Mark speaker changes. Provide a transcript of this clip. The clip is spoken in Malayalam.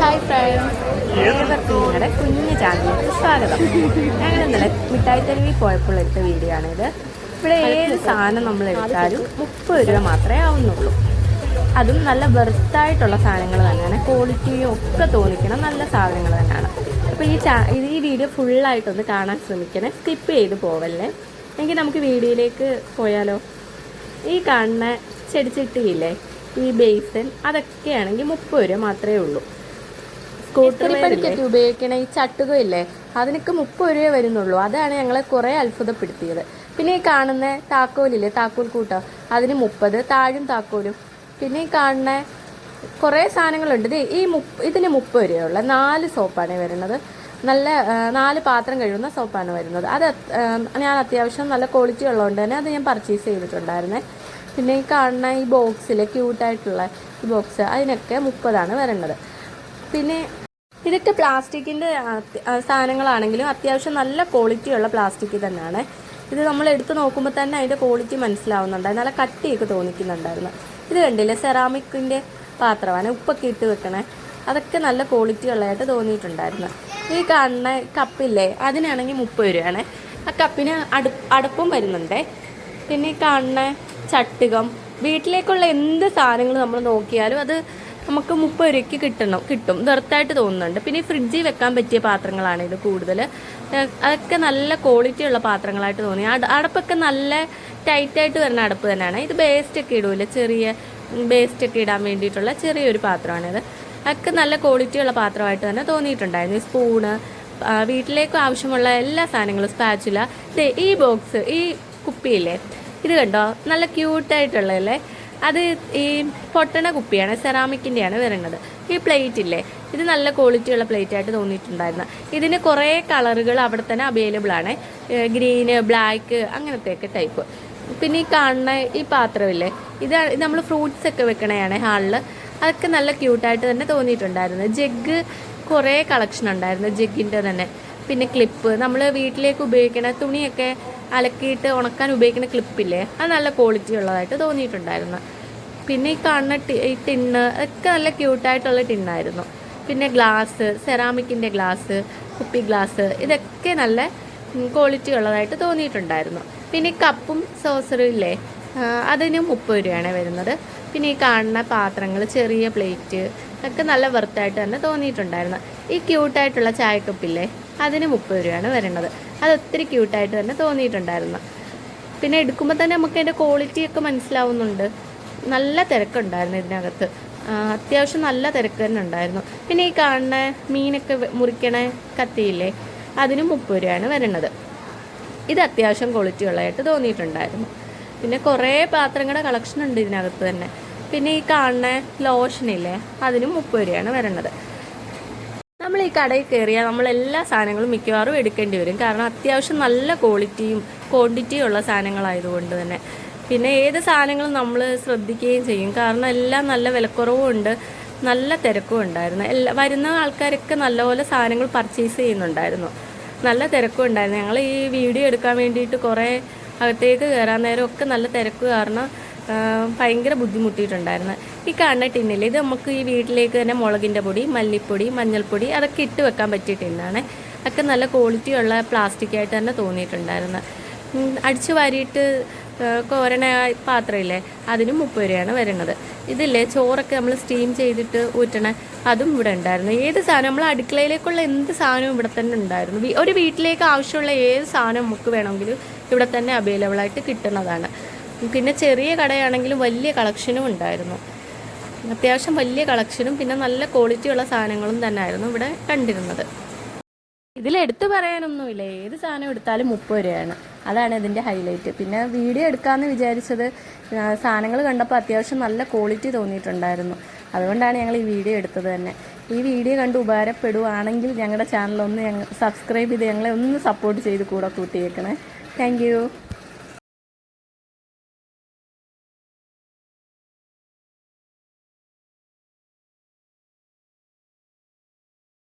Speaker 1: ഹായ് ഫ്രണ്ട്സ് നിങ്ങളുടെ കുഞ്ഞു ചാനലിലേക്ക് സ്വാഗതം. ഞങ്ങൾ ഇന്നലെ മിഠായി തെരുവിൽ പോയപ്പോൾ എടുത്ത വീഡിയോ ആണിത് ഇവിടെ ഏത് സാധനം നമ്മൾ എടുത്താലും മുപ്പത് രൂപ മാത്രമേ ആവുന്നുള്ളൂ. അതും നല്ല വെർത്തായിട്ടുള്ള സാധനങ്ങൾ തന്നെയാണ്. ക്വാളിറ്റിയും ഒക്കെ തോന്നിക്കണം നല്ല സാധനങ്ങൾ തന്നെയാണ്. അപ്പോൾ ഈ ചാ ഈ വീഡിയോ ഫുള്ളായിട്ടൊന്ന് കാണാൻ ശ്രമിക്കണേ. സ്കിപ്പ് ചെയ്ത് പോവല്ലേ. എങ്കിൽ നമുക്ക് വീഡിയോയിലേക്ക് പോയാലോ? ഈ കാണുന്ന ചെടിച്ചട്ടിയില്ലേ ഈ ബേസൻ അതൊക്കെയാണെങ്കിൽ മുപ്പത് രൂപ മാത്രമേ ഉള്ളൂ. സ്കൂട്ടർ പണിക്കൊക്കെ ഉപയോഗിക്കണ ഈ ചട്ടുകയില്ലേ അതിനൊക്കെ മുപ്പത് രൂപ വരുന്നുള്ളൂ. അതാണ് ഞങ്ങളെ കുറേ അത്ഭുതപ്പെടുത്തിയത്. പിന്നെ ഈ കാണുന്ന താക്കോലില്ലേ താക്കോൽ കൂട്ടം? അതിന് മുപ്പത് താഴും താക്കോലും. പിന്നെ ഈ കാണുന്ന കുറേ സാധനങ്ങളുണ്ട്. ദേ ഈ മുപ്പ ഇതിന് മുപ്പത് രൂപയുള്ള. നാല് സോപ്പാണ് വരുന്നത്. നല്ല നാല് പാത്രം കഴുകുന്ന സോപ്പാണ് വരുന്നത്. അത് അത്- ഞാൻ അത്യാവശ്യം നല്ല ക്വാളിറ്റി ഉള്ളതുകൊണ്ട് തന്നെ അത് ഞാൻ പർച്ചേസ് ചെയ്തിട്ടുണ്ടായിരുന്നേ. പിന്നെ ഈ കാണുന്ന ഈ ബോക്സിൽ ക്യൂട്ടായിട്ടുള്ള ഈ ബോക്സ് അതിനൊക്കെ മുപ്പതാണ് വരേണ്ടത് പിന്നെ ഇതൊക്കെ പ്ലാസ്റ്റിക്കിന്റെ സാധനങ്ങളാണെങ്കിലും അത്യാവശ്യം നല്ല ക്വാളിറ്റിയുള്ള പ്ലാസ്റ്റിക് തന്നെയാണ്. ഇത് നമ്മൾ എടുത്ത് നോക്കുമ്പോൾ തന്നെ അതിന്റെ ക്വാളിറ്റി മനസ്സിലാവുന്നുണ്ട്. നല്ല കട്ടിയൊക്കെ തോന്നിക്കുന്നുണ്ടായിരുന്നു. ഇത് കണ്ടില്ലേ? സെറാമിക്കിന്റെ പാത്രമാണ് ഉപ്പൊക്കെ ഇട്ട് വെക്കണേ. അതൊക്കെ നല്ല ക്വാളിറ്റി ഉള്ളതായിട്ട് തോന്നിയിട്ടുണ്ടായിരുന്നു. ഈ കാണുന്ന കപ്പില്ലേ? അതിനാണെങ്കിൽ മുപ്പത് രൂപയാണ്. ആ കപ്പിന് അടു അടുപ്പും വരുന്നുണ്ട്. പിന്നെ ഈ കാണുന്ന ചട്ടുകം. വീട്ടിലേക്കുള്ള എന്ത് സാധനങ്ങൾ നമ്മൾ നോക്കിയാലും അത് നമുക്ക് മുപ്പത് രൂപയ്ക്ക് കിട്ടണം കിട്ടും. വെറുത്തായിട്ട് തോന്നുന്നുണ്ട്. പിന്നെ ഫ്രിഡ്ജിൽ വെക്കാൻ പറ്റിയ പാത്രങ്ങളാണ് ഇത് കൂടുതൽ അതൊക്കെ നല്ല ക്വാളിറ്റി ഉള്ള പാത്രങ്ങളായിട്ട് തോന്നി. അടപ്പൊക്കെ നല്ല ടൈറ്റായിട്ട് വരുന്ന അടപ്പ് തന്നെയാണ്. ഇത് ബേസ്റ്റൊക്കെ ഇടൂല ചെറിയ ബേസ്റ്റൊക്കെ ഇടാൻ വേണ്ടിയിട്ടുള്ള ചെറിയൊരു പാത്രമാണിത് അതൊക്കെ നല്ല ക്വാളിറ്റി ഉള്ള പാത്രമായിട്ട് തന്നെ തോന്നിയിട്ടുണ്ടായിരുന്നു. സ്പൂണ് വീട്ടിലേക്ക് ആവശ്യമുള്ള എല്ലാ സാധനങ്ങളും സ്പാച്ചുല ഈ ബോക്സ് ഈ കുപ്പിയില്ലേ? ഇത് കണ്ടോ? നല്ല ക്യൂട്ടായിട്ടുള്ളതല്ലേ അത് ഈ പൊട്ടണ കുപ്പിയാണ് സെറാമിക്കിന്റെയാണ് വരുന്നത്. ഈ പ്ലേറ്റ് ഇല്ലേ ഇത് നല്ല ക്വാളിറ്റി ഉള്ള പ്ലേറ്റ് ആയിട്ട് തോന്നിയിട്ടുണ്ടായിരുന്നു. ഇതിന് കുറേ കളറുകൾ അവിടെ തന്നെ അവൈലബിൾ ആണ്. ഗ്രീന് ബ്ലാക്ക് അങ്ങനത്തെയൊക്കെ ടൈപ്പ് പിന്നെ ഈ കാണുന്ന ഈ പാത്രമില്ലേ ഇത് നമ്മൾ ഫ്രൂട്ട്സ് ഒക്കെ വെക്കണതാണ് ഹാളിൽ അതൊക്കെ നല്ല ക്യൂട്ടായിട്ട് തന്നെ തോന്നിയിട്ടുണ്ടായിരുന്നു. ജഗ് കുറേ കളക്ഷൻ ഉണ്ടായിരുന്നു ജഗ്ഗിന്റെ തന്നെ. പിന്നെ ക്ലിപ്പ് നമ്മൾ വീട്ടിലേക്ക് ഉപയോഗിക്കുന്ന തുണിയൊക്കെ അലക്കിയിട്ട് ഉണക്കാൻ ഉപയോഗിക്കുന്ന ക്ലിപ്പില്ലേ അത് നല്ല ക്വാളിറ്റി ഉള്ളതായിട്ട് തോന്നിയിട്ടുണ്ടായിരുന്നു. പിന്നെ ഈ കാണുന്ന ഈ ടിന്ന് ഒക്കെ നല്ല ക്യൂട്ടായിട്ടുള്ള ടിന്നായിരുന്നു പിന്നെ ഗ്ലാസ് സെറാമിക്കിന്റെ ഗ്ലാസ് കുപ്പി ഗ്ലാസ് ഇതൊക്കെ നല്ല ക്വാളിറ്റി ഉള്ളതായിട്ട് തോന്നിയിട്ടുണ്ടായിരുന്നു. പിന്നെ കപ്പും സോസറും ഇല്ലേ? അതിന് മുപ്പത് രൂപയാണ് വരുന്നത്. പിന്നെ ഈ കാണുന്ന പാത്രങ്ങൾ ചെറിയ പ്ലേറ്റ് ഒക്കെ നല്ല വെറുത്തായിട്ട് തന്നെ തോന്നിയിട്ടുണ്ടായിരുന്നു. ഈ ക്യൂട്ടായിട്ടുള്ള ചായക്കപ്പില്ലേ? അതിന് മുപ്പത് രൂപയാണ് വരുന്നത് അത് ഒത്തിരി ക്യൂട്ടായിട്ട് തന്നെ തോന്നിയിട്ടുണ്ടായിരുന്നു. പിന്നെ എടുക്കുമ്പോൾ തന്നെ നമുക്ക് അതിന്റെ ക്വാളിറ്റി ഒക്കെ മനസ്സിലാവുന്നുണ്ട്. നല്ല തിരക്കുണ്ടായിരുന്നു ഇതിനകത്ത്. അത്യാവശ്യം നല്ല തിരക്ക് തന്നെ ഉണ്ടായിരുന്നു. പിന്നെ ഈ കാണുന്ന മീനൊക്കെ മുറിക്കണ കത്തിയില്ലേ അതിന് മുപ്പത് രൂപയാണ് വരുന്നത് ഇത് അത്യാവശ്യം ക്വാളിറ്റി ഉള്ളതായിട്ട് തോന്നിയിട്ടുണ്ടായിരുന്നു. പിന്നെ കുറേ പാത്രങ്ങളുടെ കളക്ഷൻ ഉണ്ട് ഇതിനകത്ത് തന്നെ. പിന്നെ ഈ കാണുന്ന ലോഷനില്ലേ അതിനും മുപ്പത് രൂപയാണ് വരുന്നത് നമ്മൾ ഈ കടയിൽ കയറിയാൽ നമ്മൾ എല്ലാ സാധനങ്ങളും മിക്കവാറും എടുക്കേണ്ടി വരും. കാരണം അത്യാവശ്യം നല്ല ക്വാളിറ്റിയും ക്വാണ്ടിറ്റിയും ഉള്ള സാധനങ്ങളായതുകൊണ്ട് തന്നെ. പിന്നെ ഏത് സാധനങ്ങളും നമ്മൾ ശ്രദ്ധിക്കുകയും ചെയ്യും. കാരണം എല്ലാം നല്ല വിലക്കുറവും ഉണ്ട്. നല്ല തിരക്കും ഉണ്ടായിരുന്നു. എല്ലാ വരുന്ന ആൾക്കാരൊക്കെ നല്ലപോലെ സാധനങ്ങൾ പർച്ചേസ് ചെയ്യുന്നുണ്ടായിരുന്നു. നല്ല തിരക്കും ഉണ്ടായിരുന്നു. ഞങ്ങൾ ഈ വീഡിയോ എടുക്കാൻ വേണ്ടിയിട്ട് കുറേ അകത്തേക്ക് കയറാൻ നേരം ഒക്കെ നല്ല തിരക്ക് കാരണം ഭയങ്കര ബുദ്ധിമുട്ടിയിട്ടുണ്ടായിരുന്നു. ഈ കാണുന്ന ടിന്നിൽ ഇത് നമുക്ക് ഈ വീട്ടിലേക്ക് തന്നെ മുളകിന്റെ പൊടി മല്ലിപ്പൊടി മഞ്ഞൾപ്പൊടി അതൊക്കെ ഇട്ട് വെക്കാൻ പറ്റിയ ടിന്നാണ്. ഒക്കെ നല്ല ക്വാളിറ്റി ഉള്ള പ്ലാസ്റ്റിക് ആയിട്ട് തന്നെ തോന്നിയിട്ടുണ്ടായിരുന്നു. അടിച്ചു വാരിയിട്ട് കോരണ പാത്രമില്ലേ അതിനും മുപ്പത് രൂപയാണ് വരുന്നത്. ഇതില്ലേ ചോറൊക്കെ നമ്മൾ സ്റ്റീം ചെയ്തിട്ട് ഊറ്റണ അതും ഇവിടെ ഉണ്ടായിരുന്നു. ഏത് സാധനം നമ്മൾ അടുക്കളയിലേക്കുള്ള എന്ത് സാധനവും ഇവിടെ തന്നെ ഉണ്ടായിരുന്നു. ഒരു വീട്ടിലേക്ക് ആവശ്യമുള്ള ഏത് സാധനം നമുക്ക് വേണമെങ്കിലും ഇവിടെ തന്നെ അവൈലബിൾ ആയിട്ട് കിട്ടുന്നതാണ്. പിന്നെ ചെറിയ കടയാണെങ്കിലും വലിയ കളക്ഷനും ഉണ്ടായിരുന്നു. അത്യാവശ്യം വലിയ കളക്ഷനും പിന്നെ നല്ല ക്വാളിറ്റിയുള്ള സാധനങ്ങളും തന്നെ ആയിരുന്നു ഇവിടെ കണ്ടിരുന്നത്. ഇതിൽ എടുത്തു പറയാനൊന്നുമില്ല. ഏത് സാധനം എടുത്താലും മുപ്പത് രൂപയാണ്. അതാണ് ഇതിന്റെ ഹൈലൈറ്റ് പിന്നെ വീഡിയോ എടുക്കാമെന്ന് വിചാരിച്ചത് സാധനങ്ങൾ കണ്ടപ്പോൾ അത്യാവശ്യം നല്ല ക്വാളിറ്റി തോന്നിയിട്ടുണ്ടായിരുന്നു. അതുകൊണ്ടാണ് ഞങ്ങൾ ഈ വീഡിയോ എടുത്തത് തന്നെ. ഈ വീഡിയോ കണ്ട് ഉപകാരപ്പെടുവാണെങ്കിൽ ഞങ്ങളുടെ ചാനൽ ഒന്ന് സബ്സ്ക്രൈബ് ചെയ്ത് ഞങ്ങളെ ഒന്ന് സപ്പോർട്ട് ചെയ്ത് കൂടെ കൂട്ടിയേക്കണേ. താങ്ക്